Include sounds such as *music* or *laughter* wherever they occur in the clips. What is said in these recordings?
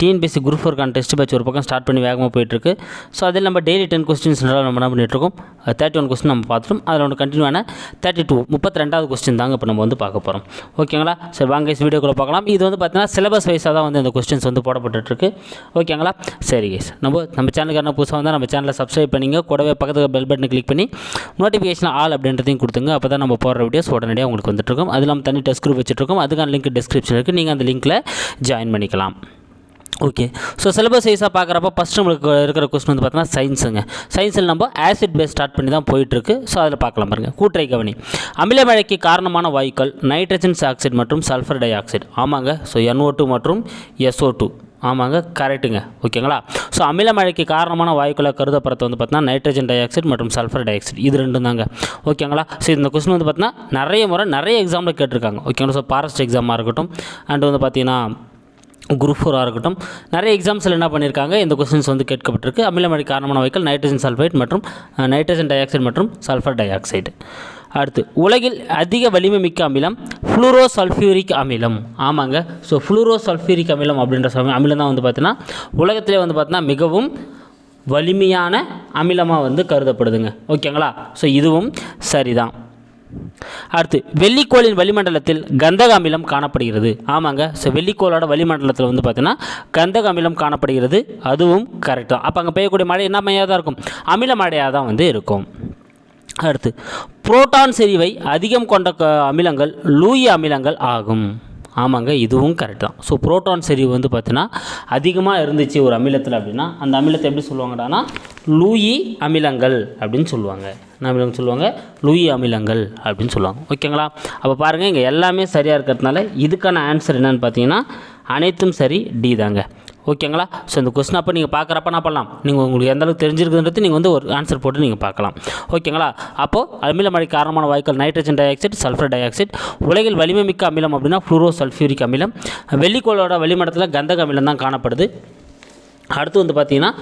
TNPSC group ஃபோர்க்கான test batch ஒரு பக்கம் ஸ்டார்ட் பண்ணி வேகமாக போயிட்டுருக்கு. ஸோ அதில் நம்ம டெய்லி டென் கொஸ்டின்ஸ் நம்ம என்ன பண்ணிகிட்ருக்கோம் தேர்ட்டி ஒன் கொஸ்டின் நம்ம பார்த்துட்டோம். அதில் ஒன்று கண்டினியூவான தேர்ட்டி டூ முப்பத்தி ரெண்டாவது கொஸ்டின் தாங்க இப்போ நம்ம வந்து பார்க்க போகிறோம் ஓகேங்களா? சரி வாங்க இஸ் வீடியோக்குள்ளே பார்க்கலாம் இது வந்து பார்த்தீங்கன்னா சிலபஸ் வைஸாக தான் வந்து இந்த கொஸ்டின்ஸ் வந்து போடப்பட்டுருக்கு ஓகேங்களா? சரி guys. நம்ம நம்ம சேனலுக்கு என்ன புதுசாக வந்தால் நம்ம சேனலை சப்ஸ்கிரைப் பண்ணிங்க. கூடவே பக்கத்தில் பெல் பட்டனை கிளிக் பண்ணி நோட்டிஃபிகேஷன் ஆல் அப்படின்றதையும் கொடுத்துங்க. அப்போ தான் நம்ம போடுற வீடியோஸ் உடனடியாக உங்களுக்கு வந்துட்டுருக்கோம். அது இல்லாமல் தனி டெஸ்ட் குரூப் வச்சுருக்கோம் அதுக்கான லிங்க் டிஸ்கிரிப்ஷன் இருக்குது நீங்கள் அந்த லிங்க்கில் ஜாயின் பண்ணிக்கலாம். ஓகே ஸோ சிலபஸ் வைஸாக பார்க்குறப்ப ஃபஸ்ட் நம்மளுக்கு இருக்கிற கொஸ்டின் வந்து பார்த்தீங்கன்னா சயின்ஸுங்க சயின்ஸில் நம்ம ஆசிட் பேஸ் ஸ்டார்ட் பண்ணி தான் போயிட்டுருக்கு. ஸோ அதில் பார்க்கலாம் பாருங்க. கூற்றை கவனி. அமில மழைக்கு காரணமான வாயுக்கள் நைட்ரஜன் ஆக்சைடு மற்றும் சல்ஃபர் டை ஆக்சைடு ஆமாங்க ஸோ என்ஓ டூ மற்றும் எஸ்ஓ டூ ஆமாங்க. கரெக்ட்டுங்க ஓகேங்களா ஸோ அமில மழைக்கு காரணமான வாயுக்களை கருதப்படுறது வந்து பார்த்தீங்கன்னா நைட்ரஜன் டை ஆக்சைடு மற்றும் சல்ஃபர் டை ஆக்சைடு இது ரெண்டும் தாங்க. ஓகேங்களா ஸோ இந்த கொஸ்டின் வந்து பார்த்தீங்கன்னா நிறைய முறை நிறைய எக்ஸாமில் கேட்டிருக்காங்க. ஓகேங்களா ஸோ ஃபாரஸ்ட் எக்ஸாமாக இருக்கட்டும். அண்ட் வந்து பார்த்தீங்கன்னா குரூப் ஃபோராக இருக்கட்டும். நிறைய எக்ஸாம்ஸில் என்ன பண்ணியிருக்காங்க இந்த கொஸ்டின்ஸ் வந்து கேட்கப்பட்டிருக்கு. அமிலமழை காரணமான வைக்கல் நைட்ரஜன் சல்ஃபைட் மற்றும் நைட்ரஜன் டை ஆக்சைடு மற்றும் சல்ஃபர் டை ஆக்சைடு அடுத்து உலகில் அதிக வலிமை மிக்க அமிலம் ஃப்ளூரோ சல்ஃபியூரிக் அமிலம். ஆமாங்க. ஸோ ஃப்ளூரோ சல்ஃபியூரிக் அமிலம் அப்படின்ற சம அமிலம் தான் வந்து பார்த்தீங்கன்னா உலகத்திலே வந்து பார்த்தீங்கன்னா மிகவும் வலிமையான அமிலமாக வந்து கருதப்படுதுங்க. ஓகேங்களா ஸோ இதுவும் சரிதான். அடுத்து வெள்ளிக்கோளின் வளிமண்டலத்தில் கந்தக அமிலம் காணப்படுகிறது. ஆமாங்க ஸோ வெள்ளிக்கோளோட வளிமண்டலத்தில் வந்து பார்த்தீங்கன்னா கந்தக அமிலம் காணப்படுகிறது. அதுவும் கரெக்ட் தான். அப்போ அங்கே பெய்யக்கூடிய மழை என்ன மழையாக தான் இருக்கும்? அமில மழையாக தான் வந்து இருக்கும். அடுத்து புரோட்டான் செறிவை அதிகம் கொண்ட க- அமிலங்கள் லூயி அமிலங்கள் ஆகும். ஆமாங்க இதுவும் கரெக்ட் தான். ஸோ புரோட்டான் செறிவு வந்து பார்த்தீங்கன்னா அதிகமாக இருந்துச்சு ஒரு அமிலத்தில் அப்படின்னா அந்த அமிலத்தை எப்படி சொல்லுவாங்கடானா லூயி அமிலங்கள் அப்படின்னு சொல்லுவாங்க. அமிலம் சொல்லுவாங்க லூயி அமிலங்கள் அப்படின்னு சொல்லுவாங்க. ஓகேங்களா? அப்போ பாருங்கள் இங்கே எல்லாமே சரியாக இருக்கிறதுனால இதுக்கான ஆன்சர் என்னன்னு பார்த்தீங்கன்னா அனைத்தும் சரி டி தாங்க. ஓகேங்களா? ஸோ இந்த கொஸ்டின் அப்போ நீங்கள் பார்க்குறப்ப என்ன பண்ணலாம். நீங்கள் உங்களுக்கு எந்த அளவுக்கு தெரிஞ்சிருக்குன்றது நீங்கள் வந்து ஒரு ஆன்சர் போட்டு நீங்கள் பார்க்கலாம் ஓகேங்களா? அப்போது அமில மழை காரணமான வாயுக்கள் nitrogen dioxide sulphur dioxide உலகில் வலிமை மிக்க அமிலம் அப்படின்னா ஃப்ளூரோ சல்ஃபியூரிக் அமிலம். வெள்ளிக்கோளோட வளிமடத்தில் கந்தக அமிலம் தான் காணப்படுது. அடுத்து வந்து பார்த்திங்கன்னா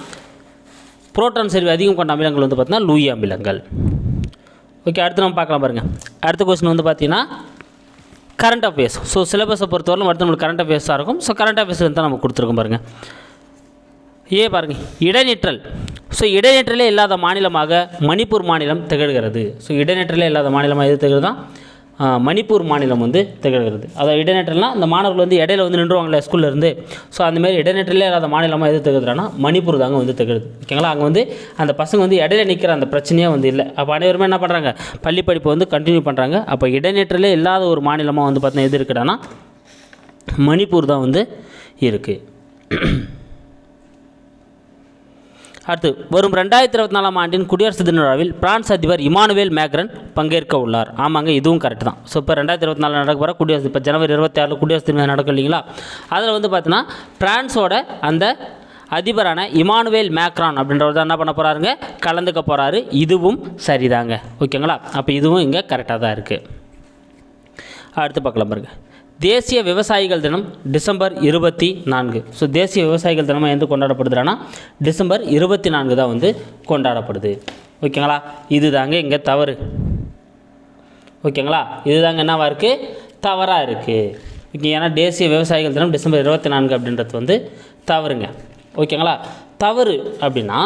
புரோட்டான் செறிவு அதிகம் கொண்ட அமிலங்கள் வந்து பார்த்தீங்கன்னா லூயி அமிலங்கள். ஓகே அடுத்து நம்ம பார்க்கலாம் பாருங்கள் அடுத்த கொஸ்டின் வந்து பார்த்தீங்கன்னா கரண்ட் அஃபேர்ஸ் ஸோ சிலபஸை பொறுத்தவரை அடுத்து நம்மளுக்கு கரண்ட் அஃபேர்ஸாக இருக்கும். ஸோ கரண்ட் அஃபேர்ஸ் தான் நம்ம கொடுத்துருக்கோம் பாருங்கள் ஏ பாருங்கள் இடைநிற்றல். ஸோ இடைநிற்றலே இல்லாத மாநிலமாக மணிப்பூர் மாநிலம் திகழ்கிறது. ஸோ இடைநிற்றலே இல்லாத மாநிலமாக எது திகழ்தான் மணிப்பூர் மாநிலம் வந்து திகழ்கிறது. அதாவது இடைநிற்றல்னால் அந்த மாணவர்கள் வந்து இடையில வந்து நின்றுவாங்களே ஸ்கூல்லேருந்து ஸோ அந்தமாரி இடைநிற்றலே இல்லாத மாநிலமாக எது திகழ்கிறான்னா மணிப்பூர் தாங்க வந்து திகழுது ஓகேங்களா அங்கே வந்து அந்த பசங்க வந்து இடையில நிற்கிற அந்த பிரச்சனையே வந்து இல்லை. அப்போ அனைவருமே என்ன பண்ணுறாங்க பள்ளி படிப்பை வந்து கண்டினியூ பண்ணுறாங்க அப்போ இடைநிற்றலே இல்லாத ஒரு மாநிலமாக வந்து பார்த்தீங்கன்னா எது இருக்குடானா மணிப்பூர் தான் வந்து இருக்குது அடுத்து வரும் ரெண்டாயிரத்தி இருபத்தி நாலாம் ஆண்டின் குடியரசு தின விழாவில் பிரான்ஸ் அதிபர் இமானுவேல் மேக்ரன் பங்கேற்க உள்ளார். ஆமாங்க இதுவும் கரெக்ட் தான். ஸோ இப்போ ரெண்டாயிரத்தி இருபத்தி நாலு நடக்க போகிற குடியரசு இப்போ ஜனவரி இருபத்தி ஆறில் குடியரசு தினம் நடக்கும் இல்லைங்களா? அதில் வந்து பார்த்தீங்கன்னா பிரான்ஸோட அந்த அதிபரான இமானுவேல் மேக்ரான் அப்படின்றவர் தான் என்ன பண்ண போகிறாருங்க கலந்துக்க போகிறாரு இதுவும் சரிதாங்க. ஓகேங்களா? அப்போ இதுவும் இங்கே கரெக்டாக தான் இருக்குது அடுத்து பார்க்கலாம் பாருங்கள் தேசிய விவசாயிகள் தினம் டிசம்பர் இருபத்தி நான்கு. ஸோ தேசிய விவசாயிகள் தினமாக எந்த கொண்டாடப்படுதுன்னா டிசம்பர் இருபத்தி நான்கு தான் வந்து கொண்டாடப்படுது. ஓகேங்களா? இது தாங்க இங்கே தவறு. ஓகேங்களா? இதுதாங்க என்னவாக இருக்குது தவறாக இருக்குது ஓகே ஏன்னா தேசிய விவசாயிகள் தினம் டிசம்பர் இருபத்தி நான்கு அப்படின்றது வந்து தவறுங்க. ஓகேங்களா? தவறு அப்படின்னா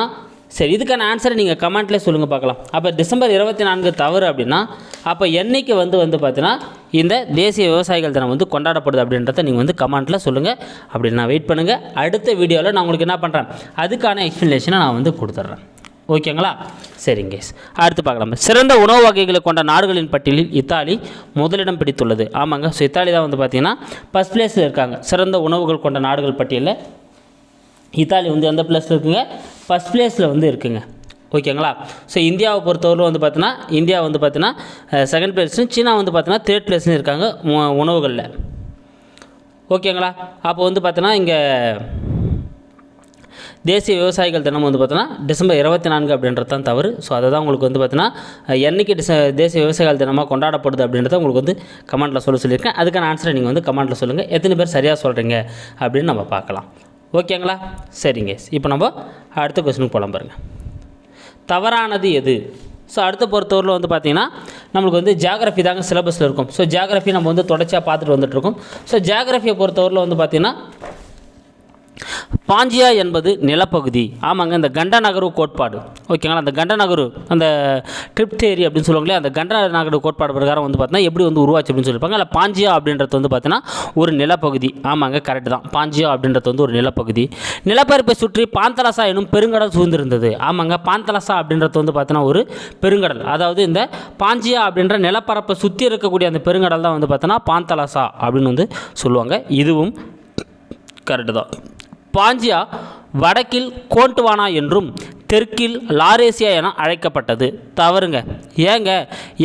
சரி இதுக்கான ஆன்சரை நீங்கள் கமெண்ட்லேயே சொல்லுங்கள் பார்க்கலாம். அப்போ டிசம்பர் இருபத்தி நான்கு தவறு அப்படின்னா அப்போ என்றைக்கு வந்து வந்து பார்த்தீங்கன்னா இந்த தேசிய விவசாயிகள் தினம் வந்து கொண்டாடப்படுது அப்படின்றத நீங்கள் வந்து கமெண்ட்டில் சொல்லுங்கள் அப்படி நான் வெயிட் பண்ணுங்கள் அடுத்த வீடியோவில் நான் உங்களுக்கு என்ன பண்ணுறேன் அதுக்கான எக்ஸ்ப்ளனேஷனை நான் வந்து கொடுத்துட்றேன். ஓகேங்களா சரிங்க அடுத்து பார்க்கலாம். சிறந்த உணவு வகைகளை கொண்ட நாடுகளின் பட்டியலில் இத்தாலி முதலிடம் பிடித்துள்ளது. ஆமாங்க. ஸோ இத்தாலி தான் வந்து பார்த்தீங்கன்னா ஃபஸ்ட் பிளேஸில் இருக்காங்க. சிறந்த உணவுகள் கொண்ட நாடுகள் பட்டியலில் இத்தாலி வந்து எந்த பிளேஸில் இருக்குங்க? ஃபஸ்ட் பிளேஸில் வந்து இருக்குங்க. ஓகேங்களா ஸோ இந்தியாவை பொறுத்தவரை வந்து பார்த்தீங்கன்னா இந்தியா வந்து பார்த்தீங்கன்னா செகண்ட் பிளேஸ்லையும் சீனா வந்து பார்த்தீங்கன்னா தேர்ட் பிளேஸ்லையும் இருக்காங்க உ- உணவுகளில். ஓகேங்களா அப்போ வந்து பார்த்தீங்கன்னா இங்கே தேசிய விவசாயிகள் தினம் வந்து பார்த்தோன்னா டிசம்பர் இருபத்தி நான்கு அப்படின்றது தான் தவறு. ஸோ அதை தான் உங்களுக்கு வந்து பார்த்தீங்கன்னா என்னைக்கு டிச தேசிய விவசாயிகள் தினமாக கொண்டாடப்படுது அப்படின்றத உங்களுக்கு வந்து கமெண்ட்டில் சொல்ல சொல்லியிருக்கேன். அதுக்கான ஆன்சரை நீங்கள் வந்து கமெண்ட்டில் சொல்லுங்கள் எத்தனை பேர் சரியாக சொல்கிறீங்க அப்படின்னு நம்ம பார்க்கலாம். ஓகேங்களா? சரிங்க. இப்போ நம்ம அடுத்த கொஸ்டினுக்கு போகலாம் பாருங்கள் தவறானது எது? ஸோ அடுத்த பொறுத்தவரையில் வந்து பார்த்திங்கன்னா நம்மளுக்கு வந்து ஜியாகிரஃபி தாங்க சிலபஸில் இருக்கும். ஸோ ஜியாகிரஃபி நம்ம வந்து தொடர்ச்சியாக பார்த்துட்டு வந்துட்டுருக்கோம் ஸோ ஜியாகிரஃபியை பொறுத்தவரையில் வந்து பார்த்திங்கன்னா பாஞ்சியா என்பது நிலப்பகுதி. ஆமாங்க இந்த கண்ட நகரு கோட்பாடு. ஓகேங்களா அந்த கண்ட நகரு அந்த ட்ரிப் தேரி அப்படின்னு சொல்லுவாங்களே அந்த கண்ட நகரு கோட்பாடு பிரகாரம் வந்து பார்த்தீங்கன்னா எப்படி வந்து உருவாச்சு அப்படின்னு சொல்லியிருப்பாங்க. இல்லை பாஞ்சியா அப்படின்றது வந்து பார்த்தீங்கன்னா ஒரு நிலப்பகுதி. ஆமாங்க கரெக்ட் தான். பாஞ்சியா அப்படின்றது வந்து ஒரு நிலப்பகுதி. நிலப்பரப்பை சுற்றி பாந்தலசா எனும் பெருங்கடல் சூழ்ந்திருந்தது. ஆமாங்க பாந்தலசா அப்படின்றது வந்து பார்த்தீங்கன்னா ஒரு பெருங்கடல். அதாவது இந்த பாஞ்சியா அப்படின்ற நிலப்பரப்பை சுற்றி இருக்கக்கூடிய அந்த பெருங்கடல் தான் வந்து பார்த்தீங்கன்னா பாந்தலசா அப்படின்னு வந்து சொல்லுவாங்க. இதுவும் கரெக்டு தான். பாஞ்சியா வடக்கில் கோண்டுவானா என்றும் தெற்கில் லாரேசியா என அழைக்கப்பட்டது. தவறுங்க. ஏங்க?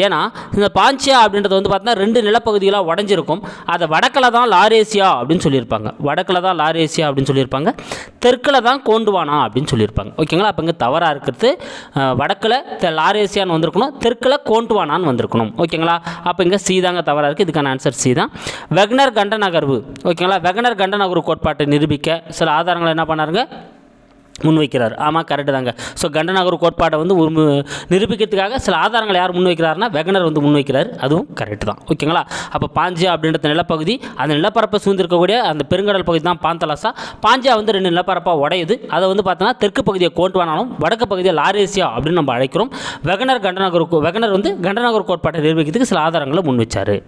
ஏன்னா இந்த பாஞ்சியா அப்படின்றது வந்து பார்த்தீங்கன்னா ரெண்டு நிலப்பகுதிகளாக உடஞ்சிருக்கும். அதை வடக்கில் தான் லாரேசியா அப்படின்னு சொல்லியிருப்பாங்க. வடக்கில் தான் லாரேசியா அப்படின்னு சொல்லியிருப்பாங்க. தெற்கில் தான் கோண்டுவானா அப்படின்னு சொல்லியிருப்பாங்க. ஓகேங்களா? அப்போ இங்கே தவறாக இருக்கிறது. வடக்கில் லாரேசியான்னு வந்திருக்கணும். தெற்கில் கோண்டுவானான்னு வந்திருக்கணும். ஓகேங்களா? அப்போ இங்கே சி தாங்க தவறாக இருக்குது இதுக்கான ஆன்சர் சி தான். வெக்னர் கண்ட நகர்வு ஓகேங்களா? வெக்னர் கண்ட நகர்வு கோட்பாட்டை நிரூபிக்க சில ஆதாரங்களை என்ன பண்ணாருங்க? முன்வைக்கிறார். ஆமாம் கரெக்டு தாங்க. ஸோ கண்டநகர் கோட்பாட்டை வந்து ஒரு மு- நிரூபிக்கிறதுக்காக சில ஆதாரங்களை யார் முன்வைக்கிறாருன்னா வெகனர் வந்து முன்வைக்கிறார். அதுவும் கரெக்டு தான். ஓகேங்களா? அப்போ பாஞ்சியா அப்படின்றது நிலப்பகுதி அந்த நிலப்பரப்பை சூழ்ந்திருக்கக்கூடிய அந்த பெருங்கடல் பகுதி தான் பாந்தலாசா. பாஞ்சியா வந்து ரெண்டு நிலப்பரப்பாக உடையுது. அதை வந்து பார்த்தோன்னா தெற்கு பகுதியை கோண்டுவானாலும் வடக்கு பகுதியை லாரேசியா அப்படின்னு நம்ம அழைக்கிறோம். வெகனர் கண்டநகர் வெகனர் வந்து கண்டநகர் கோட்பாட்டை நிரூபிக்கிறதுக்கு சில ஆதாரங்களை முன்வைச்சார்.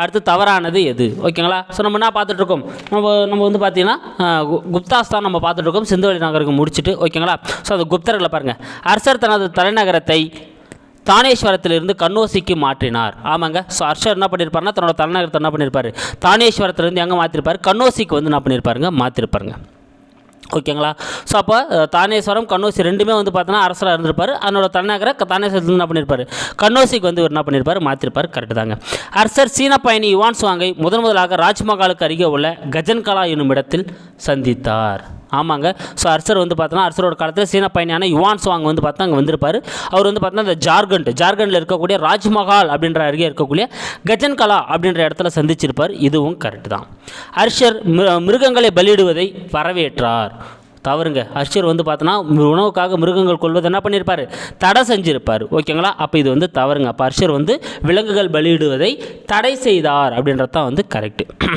அடுத்து தவறானது எது? ஓகேங்களா? ஸோ நம்ம என்ன பார்த்துட்ருக்கோம்? நம்ம நம்ம வந்து பார்த்தீங்கன்னா குப்தாஸ் தான் நம்ம பார்த்துட்டு இருக்கோம் சிந்துவெளி நகருக்கு முடிச்சுட்டு ஓகேங்களா? ஸோ அந்த குப்தர்களை பாருங்கள் அரசர் தனது தலைநகரத்தை தானேஸ்வரத்திலிருந்து கண்ணோசிக்கு மாற்றினார். ஆமாங்க. ஸோ ஹர்ஷர் என்ன பண்ணியிருப்பாருன்னா தன்னோட தலைநகரத்தை என்ன பண்ணியிருப்பாரு தானேஸ்வரத்திலிருந்து எங்கே மாற்றிருப்பார் கண்ணோசிக்கு வந்து என்ன பண்ணியிருப்பாருங்க மாற்றிருப்பாருங்க ஓகேங்களா? ஸோ அப்போ தானேஸ்வரம் கண்ணோசி ரெண்டுமே வந்து பார்த்தோன்னா அரசராக இருந்திருப்பார். அதனோட தலைநகரை தானேஸ்வரத்தில் என்ன பண்ணியிருப்பார் கண்ணோசிக்கு வந்து என்ன பண்ணியிருப்பார் மாற்றிருப்பார் கரெக்டு தாங்க. அரசர் சீன பயணி யுவான் சுவாங்கை முதன் முதலாக ராஜ்மஹாலுக்கு அருகே உள்ள கஜன்கலா என்னும் இடத்தில் சந்தித்தார். ஆமாங்க. ஸோ அரசர் வந்து பார்த்தோன்னா அரசரோட காலத்தில் சீன பயணியான யுவான் சுவாங் வந்து பார்த்தா அங்கே வந்திருப்பார். அவர் வந்து பார்த்தோன்னா இந்த ஜார்க்கண்ட் ஜார்க்கண்டில் இருக்கக்கூடிய ராஜ்மஹால் அப்படின்ற அருகே இருக்கக்கூடிய கஜன்கலா அப்படின்ற இடத்துல சந்திச்சிருப்பார். இதுவும் கரெக்ட் தான். அர்ஷர் மிரு- மிருகங்களை பலியிடுவதை வரவேற்றார். தவறுங்க. அர்ஷர் வந்து பார்த்தோன்னா உணவுக்காக மிருகங்கள் கொள்வது என்ன பண்ணியிருப்பார் தடை செஞ்சுருப்பார். ஓகேங்களா? அப்போ இது வந்து தவறுங்க. அப்போ அர்ஷர் வந்து விலங்குகள் பலியிடுவதை தடை செய்தார் அப்படின்றது தான் வந்து கரெக்டு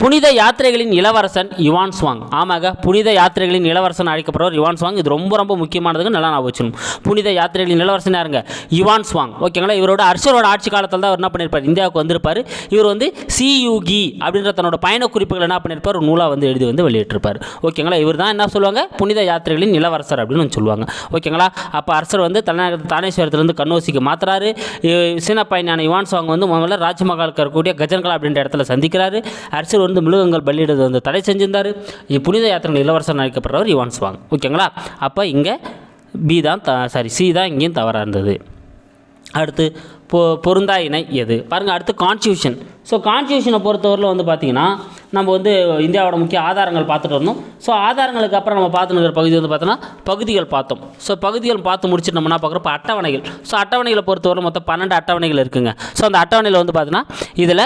புனித யாத்திரைகளின் இளவரசன் யுவான் சுவாங். ஆமாங்க புனித யாத்திரைகளின் இளவரசன் அழைக்கப்படுவார் யுவான் சுவாங். இது ரொம்ப ரொம்ப முக்கியமானதுங்க நல்லா நான் வச்சுக்கணும். புனித யாத்திரைகளின் இளவரசன் யாருங்க? Yuan Chwang. ஓகேங்களா? இவரோட அர்ஷரோட ஆட்சி காலத்தில் தான் அவர் என்ன பண்ணியிருப்பார் இந்தியாவுக்கு வந்திருப்பார். இவர் வந்து சியுகி அப்படின்ற தன்னோட பயண குறிப்புகள் என்ன பண்ணியிருப்பார் ஒரு நூலாக வந்து எழுதி வந்து வெளியிட்டிருப்பார். ஓகேங்களா? இவர் தான் என்ன சொல்லுவாங்க? புனித யாத்திரைகளின் இளவரசர் அப்படின்னு வந்து சொல்லுவாங்க. ஓகேங்களா? அப்போ அரசர் வந்து தலைநகர் தானேஸ்வரத்திலிருந்து கண்ணோசிக்கு மாத்துறாரு. சீன பயணியான யுவான் சுவாங் வந்து முதல்ல ராஜ்மஹாலுக்கு இருக்கக்கூடிய கஜன்கலா அப்படின்ற இடத்துல சந்திக்கிறாரு. அரசியல் வந்து மிருகங்கள் பலியிடுறது வந்து தடை செஞ்சிருந்தார். புனித யாத்திரைகள் இளவரசர் அழைக்கப்படுறவர் யுவான் சுவாங். ஓகேங்களா? அப்போ இங்கே பி தான் த சாரி சி தான் இங்கேயும் தவறாக இருந்தது. அடுத்து பொ பொருந்தா இணை எது? பாருங்கள் அடுத்து கான்ஸ்டியூஷன் ஸோ கான்ஸ்டியூஷனை பொறுத்தவரையில் வந்து பார்த்திங்கன்னா நம்ம வந்து இந்தியாவோட முக்கிய ஆதாரங்கள் பார்த்துட்டு இருந்தோம் ஸோ ஆதாரங்களுக்கு அப்புறம் நம்ம பார்த்துன்னு இருக்கிற பகுதி வந்து பார்த்தோன்னா பகுதிகள் பார்த்தோம். ஸோ பகுதிகள் பார்த்து முடிச்சுட்டு நம்ம என்ன பார்க்குறோம்? அட்டவணைகள். ஸோ அட்டவணைகளை பொறுத்தவரை மொத்தம் பன்னெண்டு அட்டவணைகள் இருக்குங்க. ஸோ அந்த அட்டவணையில் வந்து பார்த்தீங்கன்னா இதில்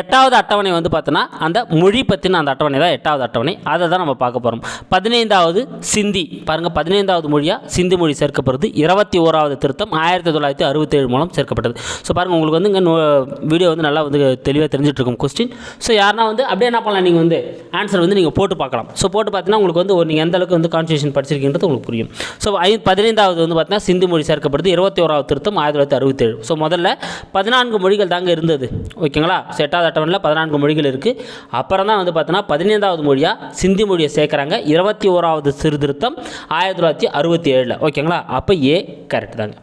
எட்டாவது அட்டவணை வந்து பார்த்தோன்னா அந்த மொழி பற்றின அந்த அட்டவணை தான் எட்டாவது அட்டவணை. அதை தான் நம்ம பார்க்க போகிறோம் பதினைந்தாவது சிந்தி. பாருங்கள் பதினைந்தாவது மொழியாக சிந்தி மொழி சேர்க்கப்படுது. இருபத்தி ஓராவது திருத்தம் ஆயிரத்தி தொள்ளாயிரத்தி அறுபத்தேழு மூலம் சேர்க்கப்பட்டது. ஸோ பாருங்கள் உங்களுக்கு வந்து இங்கே வீடியோ வந்து நல்லா வந்து தெளிவாக தெரிஞ்சுட்டு இருக்கும் கொஸ்டின் ஸோ யாருன்னா வந்து அப்படியே என்ன பண்ணலாம்? நீங்கள் வந்து ஆன்சர் வந்து நீங்கள் போட்டு பார்க்கலாம். ஸோ போட்டு பார்த்தீங்கன்னா உங்களுக்கு வந்து ஒரு நீங்கள் எந்த அளவுக்கு வந்து கான்ஸ்டியூஷன் படிச்சிருக்கீங்கிறது உங்களுக்கு புரியும். ஸோ ஐ பதினைந்தாவது வந்து பார்த்தீங்கன்னா சிந்தி மொழி சேர்க்கப்படுது. இருபத்தி ஓராவது திருத்தம் ஆயிரத்தி தொள்ளாயிரத்தி அறுபத்தேழு. ஸோ முதல்ல பதினான்கு மொழிகள் தாங்க இருந்தது. ஓகேங்களா? ஸோ எட்டாவது அட்டவணையில் பதினான்கு மொழிகள் இருக்குது அப்புறம் தான் வந்து பார்த்தோன்னா பதினைந்தாவது மொழியாக சிந்தி மொழியை சேர்க்குறாங்க. இருபத்தி ஓராவது சீர்திருத்தம் ஆயிரத்தி தொள்ளாயிரத்தி அறுபத்தி ஏழில். ஓகேங்களா? அப்போ ஏ கரெக்ட் தாங்க.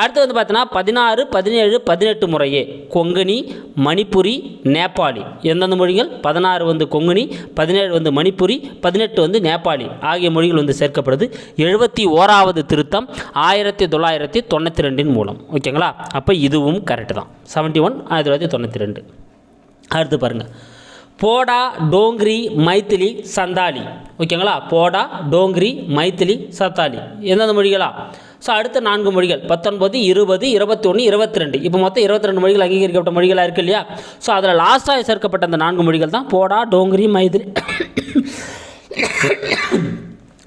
அடுத்து வந்து பார்த்தோன்னா பதினாறு பதினேழு பதினெட்டு முறையே கொங்கணி மணிப்புரி நேபாளி. எந்தெந்த மொழிகள்? பதினாறு வந்து கொங்கணி பதினேழு வந்து மணிப்புரி பதினெட்டு வந்து நேபாளி ஆகிய மொழிகள் வந்து சேர்க்கப்படுது. எழுபத்தி ஓராவது திருத்தம் ஆயிரத்தி தொள்ளாயிரத்தி தொண்ணூற்றி ரெண்டின் மூலம். ஓகேங்களா? அப்போ இதுவும் கரெக்டு தான். செவன்ட்டி ஒன் ஆயிரத்தி தொள்ளாயிரத்தி தொண்ணூற்றி ரெண்டு. அடுத்து பாருங்கள் போடா டோங்கிரி மைத்திலி சந்தாலி. ஓகேங்களா? போடா டோங்கிரி மைத்திலி சத்தாலி எந்தெந்த மொழிகளா? ஸோ அடுத்த நான்கு மொழிகள். பத்தொன்பது இருபது இருபத்தி ஒன்று இருபத்தி ரெண்டு இப்போ மொத்தம் இருபத்தி ரெண்டு மொழிகள் அங்கீகரிக்கப்பட்ட மொழிகளாக இருக்கு இல்லையா? ஸோ அதில் லாஸ்ட்டாக சேர்க்கப்பட்ட அந்த நான்கு மொழிகள் தான் போடா டோங்கிரி மைதிலி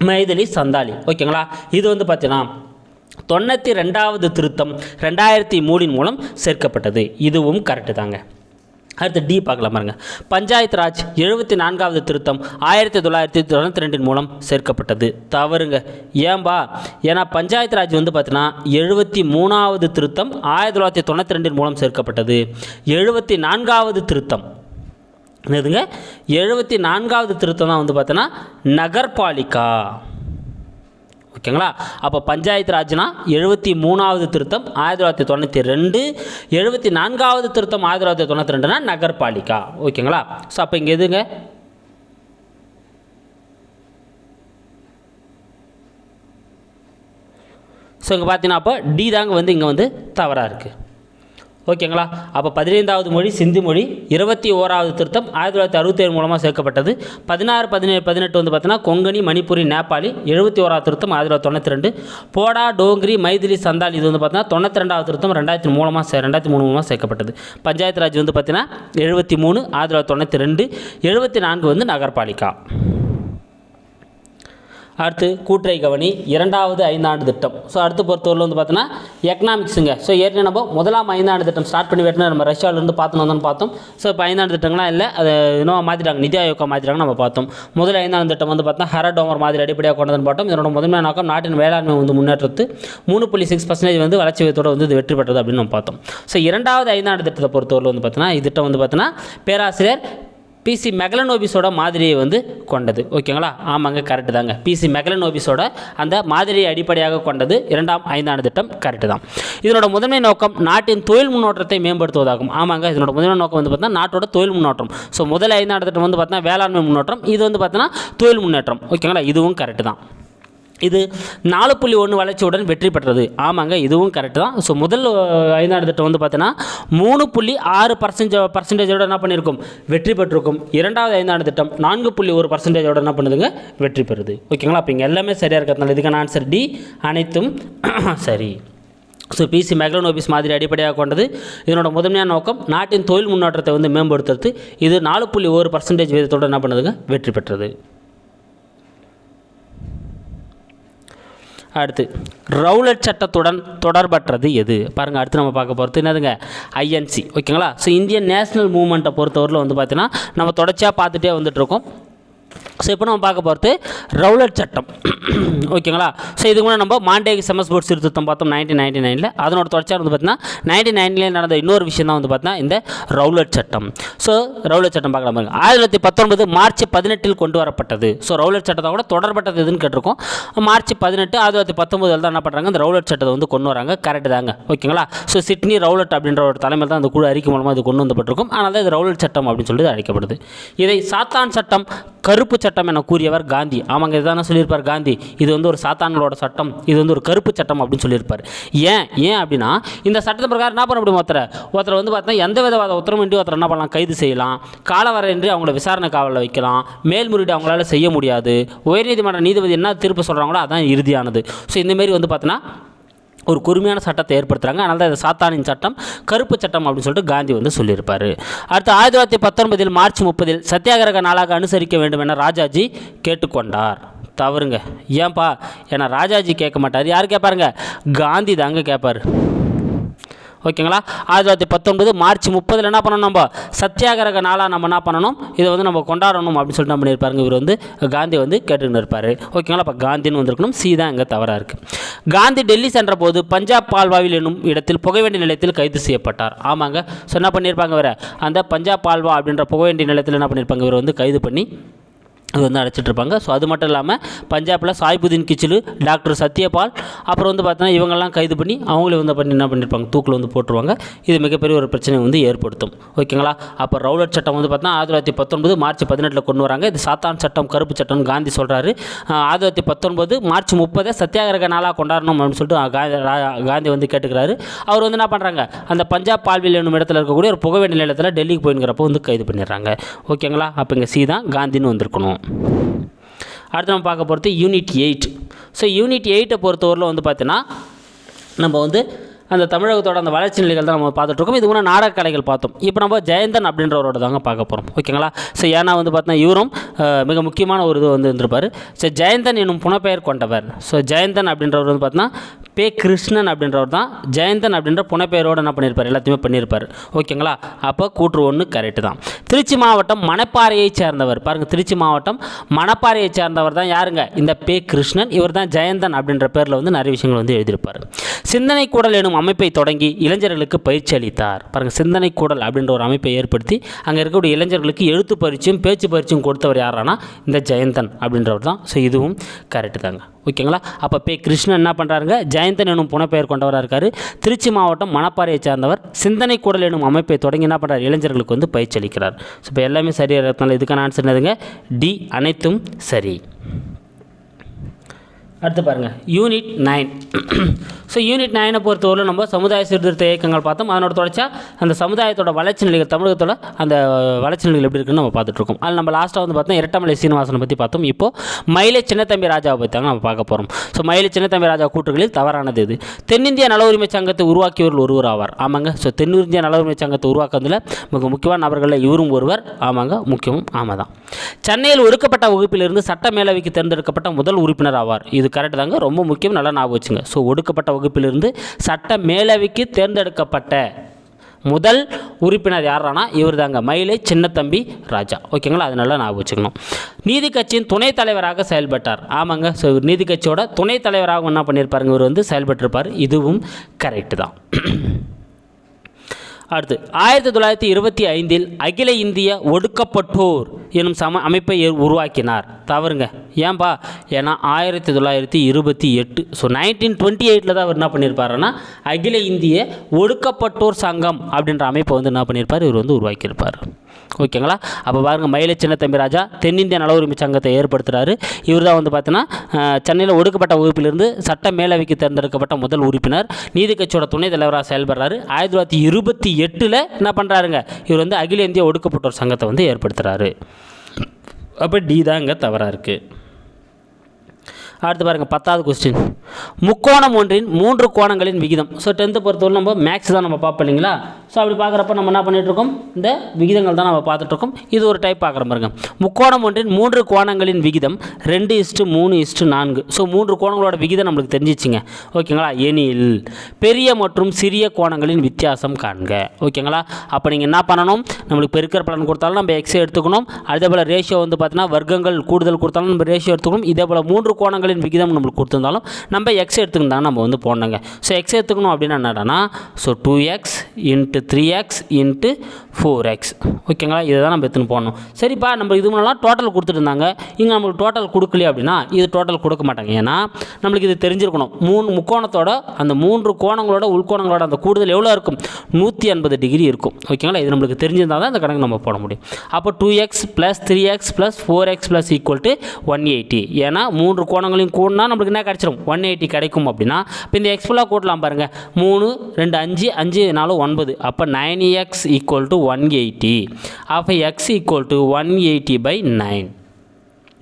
மைதிலி சந்தாலி. ஓகேங்களா? இது வந்து பார்த்தீங்கன்னா தொண்ணூற்றி ரெண்டாவது திருத்தம் ரெண்டாயிரத்தி மூணின் மூலம் சேர்க்கப்பட்டது. இதுவும் கரெக்டு தாங்க. அடுத்து டி பார்க்கலாம் பாருங்கள் பஞ்சாயத்து ராஜ் எழுபத்தி நான்காவது திருத்தம் ஆயிரத்தி தொள்ளாயிரத்தி தொண்ணூற்றி ரெண்டின் மூலம் சேர்க்கப்பட்டது. தவறுங்க. ஏன்பா? ஏன்னா பஞ்சாயத்து ராஜ் வந்து பார்த்தீங்கன்னா எழுபத்தி மூணாவது திருத்தம் ஆயிரத்தி தொள்ளாயிரத்தி தொண்ணூற்றி ரெண்டின் மூலம் சேர்க்கப்பட்டது. எழுபத்தி நான்காவது திருத்தம். என்னதுங்க? எழுபத்தி நான்காவது திருத்தம் தான் வந்து பார்த்தீங்கன்னா நகர்பாலிகா. ஓகேங்களா? அப்போ பஞ்சாயத்து ராஜ்னா எழுபத்தி மூணாவது திருத்தம் ஆயிரத்தி தொள்ளாயிரத்தி தொண்ணூற்றி ரெண்டு எழுபத்தி நான்காவது திருத்தம் ஆயிரத்தி தொள்ளாயிரத்தி தொண்ணூற்றி ரெண்டுனா நகர்பாலிகா. ஓகேங்களா? ஸோ அப்போ இங்கே எதுங்க? ஸோ இங்கே பார்த்தீங்கன்னா அப்போ டி தாங்க வந்து இங்கே வந்து தவறாக இருக்குது ஓகேங்களா? அப்போ பதினைந்தாவது மொழி சிந்து மொழி இருபத்தி ஓராவது திருத்தம் ஆயிரத்தி தொள்ளாயிரத்தி அறுபத்தேழு மூலமாக சேர்க்கப்பட்டது. பதினாறு பதினேழு பதினெட்டு வந்து பார்த்தீங்கன்னா கொங்கணி மணிப்பூரி நேபாளி எழுபத்தி ஓராவது திருத்தம் ஆயிரத்தி தொள்ளாயிரத்தி தொண்ணூற்றி ரெண்டு. போடா டோங்கிரி மைதிலி சந்தால் இது வந்து பார்த்தீங்கன்னா தொண்ணூற்றி ரெண்டாவது திருத்தம் ரெண்டாயிரத்தி மூலமாக சே ரெண்டாயிரத்தி மூணு மூலமாக சேர்க்கப்பட்டது. பஞ்சாயத்து ராஜ் வந்து பார்த்தீங்கன்னா எழுபத்தி மூணு ஆயிரத்தி தொள்ளாயிரத்தி தொண்ணூற்றி ரெண்டு. எழுபத்தி நான்கு வந்து நகர்பாலிகா. அடுத்து கூட்டுரை கவனி இரண்டாவது ஐந்தாண்டு திட்டம். ஸோ அடுத்து பொறுத்தவரையில் வந்து பார்த்தோன்னா எக்கனாமிக்ஸுங்க ஸோ ஏற்கனவே நம்ம முதலாம் ஐந்தாண்டு திட்டம் ஸ்டார்ட் பண்ணி வெட்டினா நம்ம ரஷ்யாவிலேருந்து பார்த்துன்னு வந்தோம்னு பார்த்தோம். ஸோ இப்போ ஐந்தாண்டு திட்டங்கள்லாம் இல்லை. அதை இன்னும் மாற்றிட்டாங்க நிதி ஆயோக்கா மாற்றிட்டாங்க நம்ம பார்த்தோம். முதல் ஐந்தாண்டு திட்டம் வந்து பார்த்தா ஹரடோமர் மாதிரி அடிப்படையாக கொண்டதுன்னு பார்த்தோம். இதனோட முதன்மை நோக்கம் நாட்டின் வேளாண்மை வந்து முன்னேற்றத்து. மூணு புள்ளி சிக்ஸ் பர்சன்டேஜ் வந்து வளர்ச்சி விதத்தோட வந்து இது வெற்றி பெற்றது அப்படின்னு நம்ம பார்த்தோம். ஸோ இரண்டாவது ஐந்தாண்டு திட்டத்தை பொறுத்தவரையில் வந்து பார்த்தோன்னா இது திட்டம் வந்து பார்த்தோன்னா பேராசிரியர் பிசி மெகலனோபிஸோட மாதிரியை வந்து கொண்டது. ஓகேங்களா? ஆமாங்க கரெக்டு தாங்க. பிசி மெகலனோபிஸோட அந்த மாதிரியை அடிப்படையாக கொண்டது. இரண்டாம் ஐந்தாண்டு திட்டம் கரெக்டு தான். இதனோட முதன்மை நோக்கம் நாட்டின் தொழில் முன்னோட்டத்தை மேம்படுத்துவதாகும். ஆமாங்க இதனோட முதன்மை நோக்கம் வந்து பார்த்தீங்கன்னா நாட்டோட தொழில் முன்னோட்டம் ஸோ முதல் ஐந்தாண்டு திட்டம் வந்து பார்த்தீங்கன்னா வேளாண்மை முன்னோட்டம் இது வந்து பார்த்தீங்கன்னா தொழில் முன்னேற்றம். ஓகேங்களா? இதுவும் கரெக்டு தான். இது நாலு புள்ளி ஒன்று வளர்ச்சியுடன் வெற்றி பெற்றது. ஆமாங்க இதுவும் கரெக்டு தான். ஸோ முதல் ஐந்தாண்டு திட்டம் வந்து பார்த்தீங்கன்னா மூணு புள்ளி ஆறு பர்சன்டேஜ் பர்சன்டேஜோட என்ன பண்ணியிருக்கும் வெற்றி பெற்றிருக்கும். இரண்டாவது ஐந்தாண்டு திட்டம் நான்கு புள்ளி ஒரு பர்சன்டேஜோட என்ன பண்ணுதுங்க? வெற்றி பெறுது. ஓகேங்களா அப்போ இங்கே எல்லாமே சரியாக இருக்கிறதுனால இதுக்கான ஆன்சர் டி அனைத்தும் *clears throat* சரி. ஸோ பிசி மெக்லோனோபிஸ் மாதிரி அடிப்படையாக கொண்டது. இதனோட முதன்மையான நோக்கம் நாட்டின் தொழில் முன்னேற்றத்தை வந்து மேம்படுத்துறது. இது நாலு புள்ளி ஒரு பர்சன்டேஜ் வீதத்தோட என்ன பண்ணுதுங்க? வெற்றி பெற்றது. அடுத்து ரவுலட் சட்டத்துடன் தொடர்பற்றது எது? பாருங்கள் அடுத்து நம்ம பார்க்க போகிறது என்னதுங்க? ஐஎன்சி ஓகேங்களா? ஸோ இந்தியன் நேஷனல் மூவ்மெண்ட்டை பொறுத்தவரையில் வந்து பார்த்தீங்கன்னா நம்ம தொடர்ச்சியாக பார்த்துட்டே வந்துட்டுருக்கோம். ஸோ இப்போ நம்ம பார்க்க போகிறது ரவுலட் சட்டம். ஓகேங்களா? ஸோ இதுக்கு முன்னாடி நம்ம மாண்டேக் செமஸ் போர்ட் சீர்திருத்தம் பார்த்தோம் நைன்டீன் நைன்டி நைனில் அதனோட தொடர்ச்சியாக வந்து பார்த்தீங்கன்னா நைன்டீன் நைன்லேயே நடந்த இன்னொரு விஷயம் தான் வந்து பார்த்தீங்கன்னா இந்த ரவுலட் சட்டம். ஸோ ரவுலட் சட்டம் பார்க்கலாம் பாருங்க. ஆயிரத்தி தொள்ளாயிரத்தி பத்தொன்பது மார்ச் பதினெட்டில் கொண்டு வரப்பட்டது. ஸோ ரவுலட் சட்டத்தை கூட தொடர்பட்டது எதுன்னு கேட்டிருக்கோம். மார்ச் பதினெட்டு ஆயிரத்தி தொள்ளாயிரத்தி பத்தொன்பதில் தான் என்ன பண்ணுறாங்க இந்த ரவுலட் சட்டத்தை வந்து கொண்டு வராங்க. கரெக்டு தாங்க. ஓகேங்களா? ஸோ சிட்னி ரவுலட் அப்படின்ற ஒரு தலைமையில் தான் அந்த குழு அறிக்கை மூலமாக இது கொண்டு வந்தப்பட்டிருக்கும் ஆனால் தான் இது ரவுலட் சட்டம் அப்படின்னு சொல்லி அழைக்கப்படுது. இதை சாத்தான் சட்டம் கருப்பு சட்டம் சட்டம் என கூறியவர் காந்தி. ஆமாங்க இதுதானே சொல்லியிருப்பார் காந்தி. இது வந்து ஒரு சாத்தான்களோட சட்டம். இது வந்து ஒரு கருப்பு சட்டம் அப்படின்னு சொல்லியிருப்பார். ஏன் ஏன் அப்படின்னா இந்த சட்டத்தை பிரகாரம் என்ன பண்ண முடியும் ஒருத்தரை? ஒருத்தரை வந்து பார்த்தீங்கன்னா எந்த விதவாத உத்தரவின்றி ஒருத்தர் என்ன பண்ணலாம்? கைது செய்யலாம். காலவரையின்றி அவங்கள விசாரணை காவலில் வைக்கலாம். மேல்முறையீடு அவங்களால செய்ய முடியாது. உயர்நீதிமன்ற நீதிபதி என்ன தீர்ப்பு சொல்கிறாங்களோ அதான் இறுதியானது. ஸோ இந்தமாரி வந்து பார்த்தோன்னா ஒரு குறுமையான சட்டத்தை ஏற்படுத்துகிறாங்க அதனால தான் இது சாத்தானின் சட்டம் கருப்பு சட்டம் அப்படின்னு சொல்லிட்டு காந்தி வந்து சொல்லியிருப்பார். அடுத்து ஆயிரத்தி தொள்ளாயிரத்தி பத்தொன்பதில் மார்ச் முப்பதில் சத்தியாகிரக நாளாக அனுசரிக்க வேண்டும் என ராஜாஜி கேட்டுக்கொண்டார். தவறுங்க. ஏன்பா? ஏன்னா ராஜாஜி கேட்க மாட்டார். யார் கேட்பாருங்க? காந்தி தாங்க கேட்பார். ஓகேங்களா? ஆயிரத்தி தொள்ளாயிரத்தி பத்தொன்பது மார்ச் முப்பதில் என்ன பண்ணணும் நம்ம? சத்தியாகிரக நாளாக நம்ம என்ன பண்ணணும்? இதை வந்து நம்ம கொண்டாடணும் அப்படின்னு சொல்லிட்டு என்ன பண்ணியிருப்பாருங்க? இவர் வந்து காந்தி வந்து கேட்டுக்கிட்டு இருப்பார். ஓகேங்களா? அப்போ காந்தின்னு வந்திருக்கணும். சி தான் இங்கே தவறாக இருக்குது காந்தி டெல்லி சென்ற போது பஞ்சாப் பால்வாவில் என்னும் இடத்தில் புகைவண்டி நிலையத்தில் கைது செய்யப்பட்டார். ஆமாங்க. ஸோ என்ன பண்ணியிருப்பாங்க வேறு அந்த பஞ்சாப் பால்வா அப்படின்ற புகைவண்டி நிலையத்தில் என்ன பண்ணியிருப்பாங்க? இவர் வந்து கைது பண்ணி இது வந்து அடைச்சிட்டு இருப்பாங்க ஸோ அது மட்டும் இல்லாமல் பஞ்சாபில் சாய்புதீன் கிச்சிலு டாக்டர் சத்யபால் அப்புறம் வந்து பார்த்தோன்னா இவங்கெல்லாம் கைது பண்ணி அவங்களே வந்து பண்ணி என்ன பண்ணியிருப்பாங்க தூக்கில் வந்து போட்டுருவாங்க. இது மிகப்பெரிய ஒரு பிரச்சனையை வந்து ஏற்படுத்தும். ஓகேங்களா? அப்போ ரவுலட் சட்டம் வந்து பார்த்தோன்னா ஆயிரத்தி தொள்ளாயிரத்தி பத்தொன்பது மார்ச் பதினெட்டில் கொண்டு வராங்க. இது சாத்தான் சட்டம் கருப்பு சட்டம்னு காந்தி சொல்கிறாரு ஆயிரத்தி தொள்ளாயிரத்தி பத்தொன்பது மார்ச் முப்பதை சத்தியாகிரக நாளாக கொண்டாடணும் அப்படின்னு சொல்லிட்டு காந்தி காந்தி வந்து கேட்டுக்கிறாரு. அவர் வந்து என்ன பண்ணுறாங்க அந்த பஞ்சாப் பால்வில் என்னும் இடத்துல இருக்கக்கூடிய ஒரு புகை நிலையத்தில் டெல்லிக்கு போயிருக்கிறப்போ வந்து கைது பண்ணிடுறாங்க. ஓகேங்களா? அப்போ இங்கே சி தான் காந்தின்னு வந்திருக்கணும். அடுத்து நம்ம பார்க்க போகிறது யூனிட் எயிட் ஸோ யூனிட் எயிட்டை பொறுத்தவரையில் வந்து பார்த்தீங்கன்னா நம்ம வந்து அந்த தமிழகத்தோட அந்த வளர்ச்சி நிலைகள் தான் நம்ம பார்த்துட்ருக்கோம். இது முன்னே நாடக கலைகள் பார்த்தோம். இப்போ நம்ம ஜெயந்தன் அப்படின்றவரோட தாங்க பார்க்க போகிறோம் ஓகேங்களா? ஸோ ஏன்னா வந்து பார்த்தீங்கன்னா இவரும் மிக முக்கியமான ஒரு இது வந்து இருந்திருப்பார். ஸோ ஜெயந்தன் என்னும் புனப்பெயர் கொண்டவர். ஸோ ஜெயந்தன் அப்படின்றவர் வந்து பார்த்தீங்கன்னா பே கிருஷ்ணன் அப்படின்றவர் தான். ஜெயந்தன் அப்படின்ற புனப்பெயரோடு என்ன பண்ணியிருப்பார் எல்லாத்தையுமே பண்ணியிருப்பார் ஓகேங்களா? அப்போ கூற்று ஒன்று கரெக்டு தான். திருச்சி மாவட்டம் மணப்பாறையை சேர்ந்தவர். பாருங்கள் திருச்சி மாவட்டம் மணப்பாறையை சேர்ந்தவர் தான் யாருங்க? இந்த பே கிருஷ்ணன். இவர் தான் ஜெயந்தன் அப்படின்ற பேரில் வந்து நிறைய விஷயங்கள் வந்து எழுதியிருப்பார். சிந்தனை கூடல் எனும் அமைப்பை தொடங்கி இளைஞர்களுக்கு பயிற்சி அளித்தார். பாருங்கள் சிந்தனை கூடல் அப்படின்ற ஒரு அமைப்பை ஏற்படுத்தி அங்கே இருக்கக்கூடிய இளைஞர்களுக்கு எழுத்து பயிற்சியும் பேச்சு பயிற்சியும் கொடுத்தவர் யாரானா இந்த ஜெயந்தன் அப்படின்றவர் தான். ஸோ இதுவும் கரெக்டு தாங்க. ஓகேங்களா அப்போ பே கிருஷ்ணன் என்ன பண்ணுறாருங்க ஜெயந்தன் எனும் புனப்பெயர் கொண்டவராக இருக்கார். திருச்சி மாவட்டம் மணப்பாறையை சேர்ந்தவர். சிந்தனை கூடல் எனும் அமைப்பை தொடங்கி என்ன பண்ணுறார் இளைஞர்களுக்கு வந்து பயிற்சி அளிக்கிறார். ஸோ இப்போ எல்லாமே சரியாக இருக்கிறதுனால இதுக்கான ஆன்சர் என்னதுங்க? டி அனைத்தும் சரி. அடுத்து பாருங்கள் யூனிட் நைன் ஸோ யூனிட் நைனை பொறுத்தவரை நம்ம சமுதாய சீர்திருத்த இயக்கங்கள் பார்த்தோம். அதனோட தொடர்ச்சா அந்த சமுதாயத்தோட வளர்ச்சி நிலைகள் தமிழகத்தோட அந்த வளர்ச்சி நிலைகள் எப்படி இருக்குன்னு நம்ம பார்த்துட்ருக்கோம் அதில் நம்ம லாஸ்ட்டாக வந்து பார்த்தோம் இரட்டமலை சீனிவாசனை பற்றி பார்த்தோம். இப்போது மயிலை சின்னத்தம்பி ராஜாவை பற்றி தாங்க நம்ம பார்க்க போகிறோம் ஸோ மயிலை சின்னத்தம்பி ராஜா கூற்றுகளில் தவறானது இது. தென்னிந்திய நல உரிமை சங்கத்தை உருவாக்கியவர்கள் ஒருவர் ஆவார். ஆமாங்க. ஸோ தென்னிந்திய நல உரிமை சங்கத்தை உருவாக்குறதுல மிக முக்கியமான நபர்களில் இவரும் ஒருவர். ஆமாங்க. முக்கியமும் ஆமாம் தான் சென்னையில் ஒடுக்கப்பட்ட வகுப்பிலிருந்து சட்ட மேலவைக்கு தேர்ந்தெடுக்கப்பட்ட முதல் உறுப்பினர் ஆவார். இது கரெக்ட் தாங்க. ரொம்ப முக்கியம் நல்லா ஞாபகம் வச்சுங்க. ஸோ ஒடுக்கப்பட்ட வகுப்பிலிருந்து சட்ட மேலவைக்கு தேர்ந்தெடுக்கப்பட்ட முதல் உறுப்பினர் யாரானா இவர் தாங்க மயிலை சின்னத்தம்பி ராஜா. ஓகேங்களா? அது நல்லா ஞாபகம் வச்சுக்கணும். நீதி கட்சியின் துணைத் தலைவராக செயல்பட்டார். ஆமாங்க. ஸோ இவர் நீதி கட்சியோட துணைத் தலைவராகவும் என்ன பண்ணியிருப்பாருங்க? இவர் வந்து செயல்பட்டிருப்பார். இதுவும் கரெக்டு தான். அடுத்து ஆயிரத்தி தொள்ளாயிரத்தி இருபத்தி ஐந்தில் அகில இந்திய ஒடுக்கப்பட்டோர் எனும் சம அமைப்பை உருவாக்கினார். தவறுங்க. ஏன்பா? ஏன்னா ஆயிரத்தி தொள்ளாயிரத்தி இருபத்தி எட்டு ஸோ நைன்டீன் டுவெண்ட்டி எயிட்டில் தான் அவர் என்ன பண்ணியிருப்பாருன்னா அகில இந்திய ஒடுக்கப்பட்டோர் சங்கம் அப்படின்ற அமைப்பை வந்து என்ன பண்ணியிருப்பார் இவர் வந்து உருவாக்கியிருப்பார். ஓகேங்களா? அப்போ பாருங்கள் மயிலை சின்னத்தம்பி ராஜா தென்னிந்திய நல உரிமை சங்கத்தை ஏற்படுத்துகிறாரு இவர் தான் வந்து பார்த்தீங்கன்னா சென்னையில் ஒடுக்கப்பட்ட வகுப்பிலிருந்து சட்ட மேலவைக்கு தேர்ந்தெடுக்கப்பட்ட முதல் உறுப்பினர். நீதி கட்சியோட துணைத் தலைவராக செயல்படுறாரு. ஆயிரத்தி தொள்ளாயிரத்தி இருபத்தி எட்டில் என்ன பண்ணுறாருங்க இவர் வந்து அகில இந்திய ஒடுக்கப்பட்டோர் சங்கத்தை வந்து ஏற்படுத்துகிறாரு அப்போ டி தான் இங்கே தவறாக இருக்குது அடுத்து பாருங்கள் பத்தாவது கொஸ்டின் முக்கோணம் ஒன்றின் மூன்று கோணங்களின் விகிதம். ஸோ டென்த்து பொறுத்தவரை நம்ம மேக்ஸ் தான் நம்ம பார்ப்போம் இல்லைங்களா? ஸோ அப்படி பார்க்குறப்ப நம்ம என்ன பண்ணிகிட்ருக்கோம் இந்த விகிதங்கள் தான் நம்ம பார்த்துட்ருக்கோம் இது ஒரு டைப் பார்க்குற பாருங்க. முக்கோணம் ஒன்றின் மூன்று கோணங்களின் விகிதம் ரெண்டு இஸ்ட்டு மூணு இஸ்ட்டு நான்கு. ஸோ மூன்று கோணங்களோட விகிதம் நம்மளுக்கு தெரிஞ்சிச்சுங்க. ஓகேங்களா? எனில் பெரிய மற்றும் சிறிய கோணங்களின் வித்தியாசம் காண்க. ஓகேங்களா? அப்போ நீங்கள் என்ன பண்ணணும்? நம்மளுக்கு பெருக்கிற பலன் கொடுத்தாலும் நம்ம எக்ஸை எடுத்துக்கணும். அதே போல் ரேஷியோ வந்து பார்த்தீங்கன்னா வர்க்கங்கள் கூடுதல் கொடுத்தாலும் நம்ம ரேஷியோ எடுத்துக்கணும். இதே போல் மூன்று கோணங்களின் விகிதம் நம்மளுக்கு கொடுத்துருந்தாலும் நம்ம எக்ஸ் எடுத்துக்கணும் தான் நம்ம வந்து போடணுங்க. ஸோ எக்ஸ் எடுத்துக்கணும் அப்படின்னா என்னடானா so two x into three x into four x ஓகேங்களா? இதை தான் நம்ம எடுத்துன்னு போடணும். சரிப்பா நம்ம இது முன்னெல்லாம் டோட்டல் கொடுத்துருந்தாங்க இங்கே நம்மளுக்கு டோட்டல் கொடுக்கலையே அப்படின்னா இது டோட்டல் கொடுக்க மாட்டாங்க. ஏன்னா நம்மளுக்கு இது தெரிஞ்சிருக்கணும். மூணு முக்கோணத்தோட அந்த மூன்று கோணங்களோட உள்கோணங்களோட அந்த கூடுதல் எவ்வளோ இருக்கும்? நூற்றி எண்பது டிகிரி இருக்கும். ஓகேங்களா? இது நம்மளுக்கு தெரிஞ்சிருந்தால் தான் இந்த கணக்கு நம்ம போட முடியும். அப்போ two x plus three x plus four x plus equal to one eighty ஏன்னா மூன்று கோணங்களையும் கூடனா நம்மளுக்கு என்ன கிடச்சிரும்? ஒன் எயிட்டி கிடைக்கும் அப்படின்னா இப்போ இந்த எக்ஸ் ஃபுல்லாக கூட்டலாம் பாருங்கள் மூணு ரெண்டு அஞ்சு அஞ்சு நாலு ஒன்பது. அப்போ nine x equal to one eighty அப்போ x equal to one eighty by nine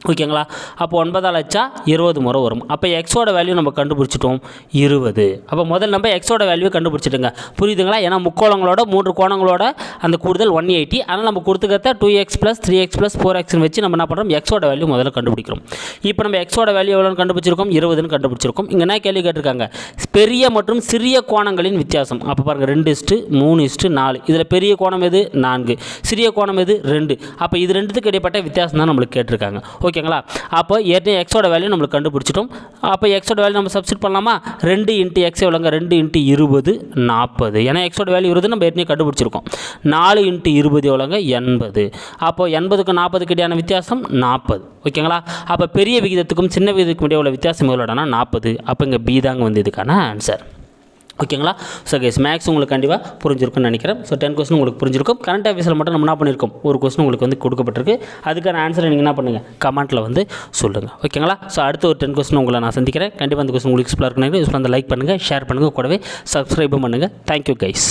ஓகேங்களா? அப்போ ஒன்பதால் லட்சா இருபது முறை வரும். அப்போ எக்ஸோட வேல்யூ நம்ம கண்டுபிடிச்சிட்டோம் இருபது. அப்போ முதல்ல நம்ம எக்ஸோட வேல்யூ கண்டுபிடிச்சிட்டுங்க புரியுதுங்களா? ஏன்னா முக்கோணங்களோட மூன்று கோணங்களோட அந்த கூடுதல் ஒன் எயிட்டி ஆனால் நம்ம கொடுத்துக்கிறத two x plus three x plus four எக்ஸ்னு வச்சு நம்ம என்ன பண்ணுறோம் எக்ஸோட வேல்யூ முதல்ல கண்டுபிடிக்கிறோம். இப்போ நம்ம எக்ஸோட வேல்யூ எவ்வளோன்னு கண்டுபிடிச்சிருக்கோம்? இருபதுன்னு கண்டுபிடிச்சிருக்கோம். இங்கே என்ன கேள்வி கேட்டிருக்காங்க? பெரிய மற்றும் சிறிய கோணங்களின் வித்தியாசம். அப்போ பாருங்கள் ரெண்டு இஸ்ட்டு மூணு இஸ்ட்டு நாலு. இதில் பெரிய கோணம் எது? நான்கு. சிறிய கோணம் எது? ரெண்டு. அப்போ இது ரெண்டுத்துக்கு இடைப்பட்ட வித்தியாசம் தான் நம்மளுக்கு கேட்டிருக்காங்க. ஓகேங்களா? அப்போ ஏற்கனவே எக்ஸோட வேல்யூ நம்மளுக்கு கண்டுபிடிச்சிட்டோம். அப்போ எக்ஸோட வேல்யூ நம்ம சப்ஸ்டிட் பண்ணலாமா? ரெண்டு இன்ட்டு எக்ஸ் எவ்வளோங்க ரெண்டு இன்ட்டு இருபது நாற்பது. ஏன்னா எக்ஸோட வேல்யூ இருபது நம்ம ஏற்கனவே கண்டுபிடிச்சிருக்கோம். நாலு இன்ட்டு இருபது எவ்வளோங்க எண்பது. அப்போ எண்பதுக்கு நாற்பதுக்கு இடையான வித்தியாசம் நாற்பது. ஓகேங்களா? அப்போ பெரிய விகிதத்துக்கும் சின்ன விகிதத்துக்கும் இடையே உள்ள வித்தியாசம் எவ்வளோடனா நாற்பது. அப்போ இங்கே பி தாங்க வந்து இதுக்கான ஆன்சர் ஓகேங்களா? ஸோ கேஸ் மேக்ஸ் உங்களுக்கு கண்டிப்பாக புரிஞ்சிருக்கும்னு நினைக்கிறேன். ஸோ டென் கொஸ்டின் உங்களுக்கு புரிஞ்சிருக்கும். கரண்ட் அஃபேர்ஸில் மட்டும் நம்ம என்ன பண்ணியிருக்கோம் ஒரு கொஸ்டின் உங்களுக்கு வந்து கொடுக்கப்பட்டிருக்கு. அதுக்கான ஆன்சரை நீங்கள் என்ன பண்ணுங்கள் கமெண்ட்டில் வந்து சொல்லுங்கள் ஓகேங்களா? ஸோ அடுத்த ஒரு டென் கொஸ்டின் உங்களை நான் சந்திக்கிறேன். கண்டிப்பாக அந்த கொஸ்டின் உங்களுக்கு யூஸ்ஃபுல்லாக இருக்குன்னு யூஸ்ஃபுல்லாக அந்த லைக் பண்ணுங்கள் ஷேர் பண்ணுங்கள் கூடவே சப்ஸ்கிரைபும் பண்ணுங்கள் தேங்க்யூ கைஸ்